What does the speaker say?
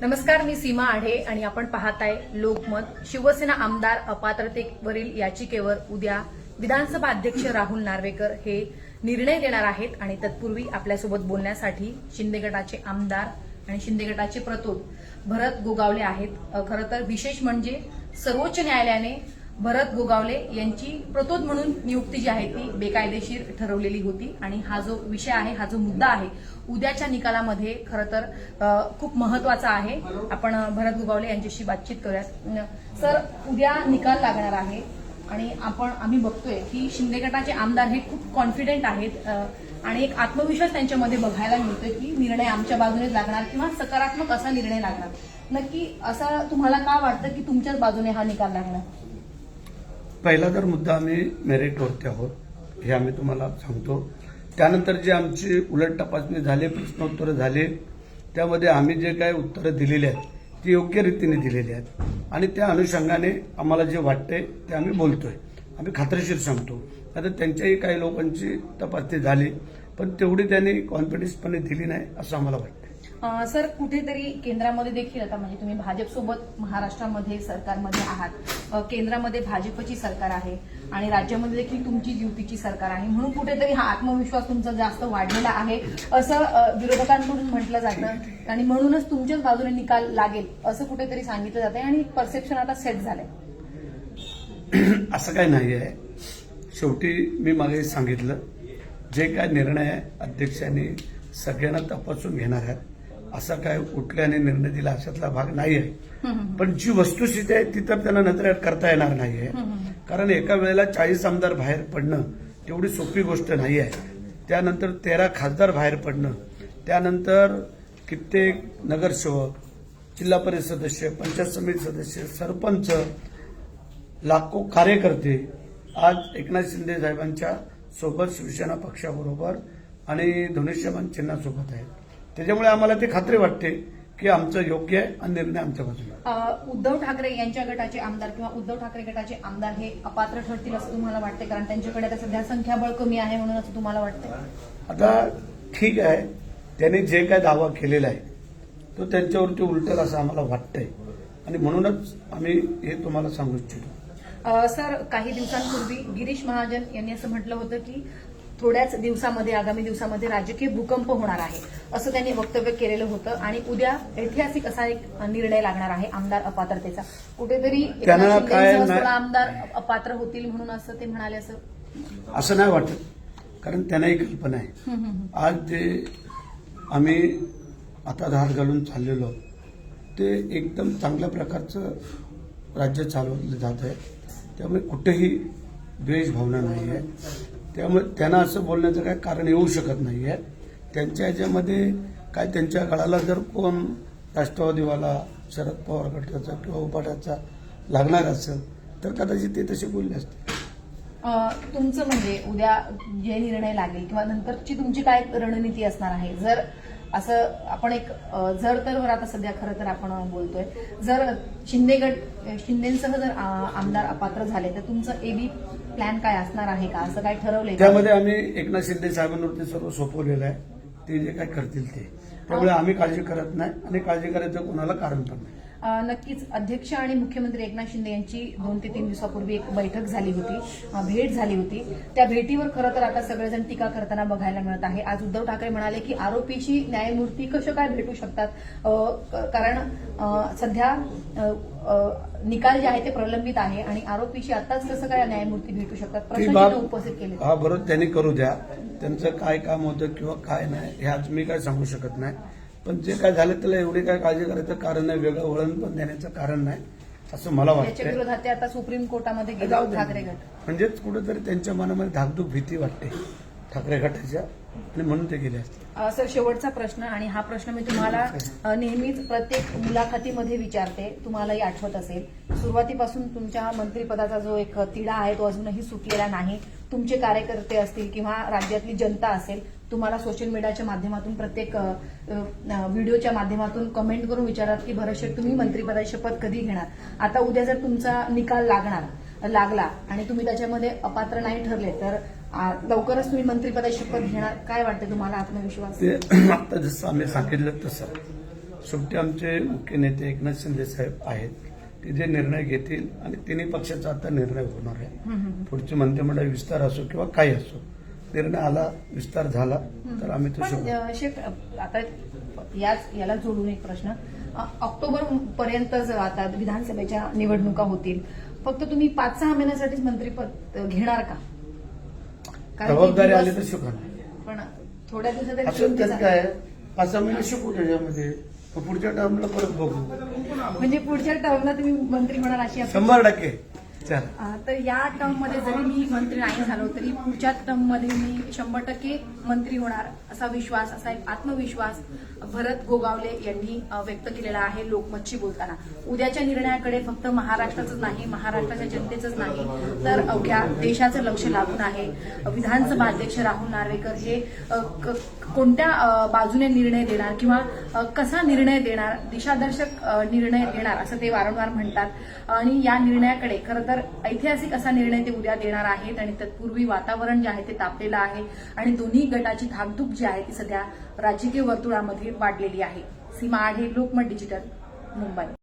नमस्कार मी सीमा आढे आणि आपण पाहताय लोकमत. शिवसेना आमदार अपात्रतेवरील याचिकेवर उद्या विधानसभा अध्यक्ष राहुल नार्वेकर हे निर्णय देणार आहेत आणि तत्पूर्वी आपल्यासोबत बोलण्यासाठी शिंदे गटाचे आमदार आणि शिंदे गटाचे प्रतोद भरत गोगावले आहेत. खरं तर विशेष म्हणजे सर्वोच्च न्यायालयाने भरत गोगावले यांची प्रतोद म्हणून नियुक्ती जी आहे ती बेकायदेशीर ठरवलेली होती. आणि हा जो विषय आहे हा जो मुद्दा आहे उद्याच्या निकालामध्ये खरं तर खूप महत्त्वाचा आहे. आपण भरत गोगावले यांच्याशी बातचीत करूयात. सर उद्या निकाल लागणार आहे. आणि आपण आम्ही बघतोय की शिंदे गटाचे आमदार हे खूप कॉन्फिडेंट आहेत. आणि एक आत्मविश्वास त्यांच्यामध्ये बघायला मिळतोय की निर्णय आमच्या बाजूने लागणार किंवा सकारात्मक असा निर्णय लागणार. नक्की असं तुम्हाला का वाटतं की तुमच्याच बाजूने हा निकाल लागणार? पहिला तर मुद्दा आम्ही मेरिटवरती आहोत हे आम्ही तुम्हाला सांगतो. त्यानंतर जे आमची उलट तपासणी झाली प्रश्नोत्तरं झाले त्यामध्ये आम्ही जे काही उत्तरं दिलेली आहेत ती योग्य रीतीने दिलेली आहेत. आणि त्या अनुषंगाने आम्हाला जे वाटतंय ते आम्ही बोलतोय. आम्ही खात्रीशीर सांगतो. आता त्यांच्याही काही लोकांची तपासणी झाली पण तेवढी त्यांनी कॉन्फिडन्सपणे दिली नाही असं आम्हाला वाटतं सर कुठेतरी केंद्रामध्ये देखील आता म्हणजे तुम्ही भाजपसोबत महाराष्ट्रामध्ये सरकारमध्ये आहात. केंद्रामध्ये भाजपची सरकार आहे आणि राज्यामध्ये देखील तुमची युतीची सरकार आहे. म्हणून कुठेतरी हा आत्मविश्वास तुमचा जास्त वाढलेला आहे असं विरोधकांकडून म्हटलं जातं. आणि म्हणूनच तुमच्याच बाजूने निकाल लागेल असं कुठेतरी सांगितलं जातंय आणि परसेप्शन आता सेट झालंय. असं काय नाही आहे. शेवटी मी मागे सांगितलं जे काय निर्णय आहे अध्यक्षांनी सगळ्यांना तपासून घेणार आहेत असा काय कुठल्याने निर्णय दिला अशातला भाग नाही आहे पण जी वस्तुस्थिती आहे ती तर त्यांना नजर करता येणार नाही आहे कारण एका वेळेला चाळीस आमदार बाहेर पडणं तेवढी सोपी गोष्ट नाही आहे त्यानंतर तेरा खासदार बाहेर पडणं त्यानंतर कित्येक नगरसेवक जिल्हा परिषद सदस्य पंचायत समिती सदस्य सरपंच लाखो कार्यकर्ते आज एकनाथ शिंदे साहेबांच्या सोबत शिवसेना पक्षाबरोबर आणि धनुष्यबाण चिन्हासोबत आहेत. त्याच्यामुळे आम्हाला ते खात्री वाटते की आमचं योग्य आहे आणि निर्णय आमच्या बाजूला उद्धव ठाकरे यांच्या गटाचे आमदार किंवा उद्धव ठाकरे गटाचे आमदार हे अपात्र ठरतील असं तुम्हाला वाटते कारण त्यांच्याकडे आता सध्या संख्याबळ कमी आहे म्हणून असं तुम्हाला वाटतंय? आता ठीक आहे. त्यांनी जे काय दावा केलेला आहे तो त्यांच्यावरती उलटेल असं आम्हाला वाटतंय. आणि म्हणूनच आम्ही हे तुम्हाला सांगू इच्छितो. सर काही दिवसांपूर्वी गिरीश महाजन यांनी असं म्हटलं होतं की थोड्याच दिवसामध्ये आगामी दिवसामध्ये राजकीय भूकंप होणार आहे असं त्यांनी वक्तव्य केलेलं होतं. आणि उद्या ऐतिहासिक असा एक निर्णय लागणार आहे आमदार अपात्रतेचा. कुठेतरी त्यांना आमदार अपात्र होतील म्हणून असं ते म्हणाले असं? असं नाही वाटत. कारण त्यांनाही कल्पना आहे. आज जे आम्ही आता धाड घालून चाललेलो ते एकदम चांगल्या प्रकारचं राज्य चालवलं जात आहे. त्यामुळे कुठेही द्वेष भावना नाही आहे त्यामुळे त्यांना असं बोलण्याचं काय कारण येऊ शकत नाही आहे त्यांच्या ह्याच्यामध्ये काय त्यांच्या गळाला जर कोण राष्ट्रवादीवाला शरद पवार गटाचा किंवा उपाटाचा लागणार असेल तर कदाचित ते तसे बोलले असते. तुमचं म्हणजे उद्या जे निर्णय लागेल किंवा नंतरची तुमची काय रणनीती असणार आहे? जर असं आपण एक जर तर वर आता सध्या खरं तर आपण बोलतोय. जर शिंदे गट शिंदेसह जर आमदार अपात्र झाले तर तुमचं एबी प्लॅन काय असणार आहे का? असं काय ठरवलंय? त्यामध्ये आम्ही एकनाथ शिंदे साहेबांवरती सर्व सोपवलेलं आहे. ते जे काय करतील ते. त्यामुळे आम्ही काळजी करत नाही आणि काळजी करायचं कोणाला कारण पण नाही. नक्कीच अध्यक्ष आणि मुख्यमंत्री एकनाथ शिंदे यांची दोन ते तीन दिवसापूर्वी एक बैठक झाली होती. भेट झाली होती. त्या भेटीवर खरं तर आता सगळेजण टीका करताना बघायला मिळत आहे. आज उद्धव ठाकरे म्हणाले की आरोपीशी न्यायमूर्ती कशा काय भेटू शकतात? कारण सध्या निकाल जे आहे ते प्रलंबित आहे आणि आरोपीशी आताच कसं काय न्यायमूर्ती भेटू शकतात? प्रश्न उपस्थित केले. हा बरोबर. त्यांनी करू द्या. त्यांचं काय काम होतं किंवा काय नाही हे आज मी काय सांगू शकत नाही. पण जे काय झालं त्याला एवढी काय काळजी करायचं कारण नाही वेगळं वळण पण देण्याचं कारण नाही असं मला वाटतं विरोधात ते आता सुप्रीम कोर्टामध्ये गेले जाऊ दे. ठाकरे गट. म्हणजेच कुठेतरी त्यांच्या मनामध्ये धाकधूक भीती वाटते ठाकरे गटाच्या आणि म्हणून ते गेले असते. अ, सर शेवटचा प्रश्न आणि हा प्रश्न मी तुम्हाला अ, नेहमीच प्रत्येक मुलाखतीमध्ये विचारते. तुम्हालाही आठवत असेल. सुरुवातीपासून तुमच्या मंत्रिपदाचा जो एक तिढा आहे तो अजूनही सुटलेला नाही. तुमचे कार्यकर्ते असतील किंवा राज्यातली जनता असेल तुम्हाला सोशल मीडियाच्या माध्यमातून प्रत्येक व्हिडिओच्या माध्यमातून कमेंट करून विचारत की भरत शेठ तुम्ही मंत्रिपदाची शपथ कधी घेणार? आता उद्या जर तुमचा निकाल लागणार लागला आणि तुम्ही त्याच्यामध्ये अपात्र नाही ठरले तर लवकरच तुम्ही मंत्रिपदाची शपथ घेणार. काय वाटतं तुम्हाला आत्मविश्वास? आता जसं आम्ही सांगितलं तसं. शेवटी आमचे मुख्य नेते एकनाथ शिंदे साहेब आहेत. ते जे निर्णय घेतील आणि तिन्ही पक्षाचा आता निर्णय होणार आहे. पुढचे मंत्रिमंडळ विस्तार असो किंवा काही असो निर्णय आला विस्तार झाला तर आम्ही तो पण शेख आता याच याला जोडून एक प्रश्न. ऑक्टोबर पर्यंत आता विधानसभेच्या निवडणुका होतील. फक्त तुम्ही पाच सहा महिन्यासाठीच मंत्रीपद घेणार का? कारण जबाबदारी आली तर दिवस- शिकवणार पण थोड्या दिवसात असं त्यात काय? पाच सहा महिने शिकू त्याच्यामध्ये. मग पुढच्या टर्मला परत बघू. म्हणजे पुढच्या टर्मला तुम्ही मंत्री होणार अशी अपेक्षा- शंभर टक्के. तर या टर्ममध्ये जरी मी मंत्री नाही झालो तरी पुढच्या टर्ममध्ये मी शंभर टक्के मंत्री होणार असा विश्वास असा एक आत्मविश्वास भरत गोगावले यांनी व्यक्त केलेला आहे लोकमतशी बोलताना. उद्याच्या निर्णयाकडे फक्त महाराष्ट्राचंच नाही महाराष्ट्राच्या जनतेचंच नाही तर अवघ्या देशाचं लक्ष लागून आहे. विधानसभा अध्यक्ष राहुल नार्वेकर हे कोणत्या बाजूने निर्णय देणार किंवा कसा निर्णय देणार दिशादर्शक निर्णय देणार असं ते वारंवार म्हणतात. आणि या निर्णयाकडे खरं तर तर ऐतिहासिक असा निर्णय ते उद्या देणार आहेत आणि तत्पूर्वी वातावरण जे आहे ते तापलेलं आहे आणि दोन्ही गटाची धाकधूक जी आहे ती सध्या राजकीय वर्तुळामध्ये वाढलेली आहे. सीमा आढे लोकमत डिजिटल मुंबई.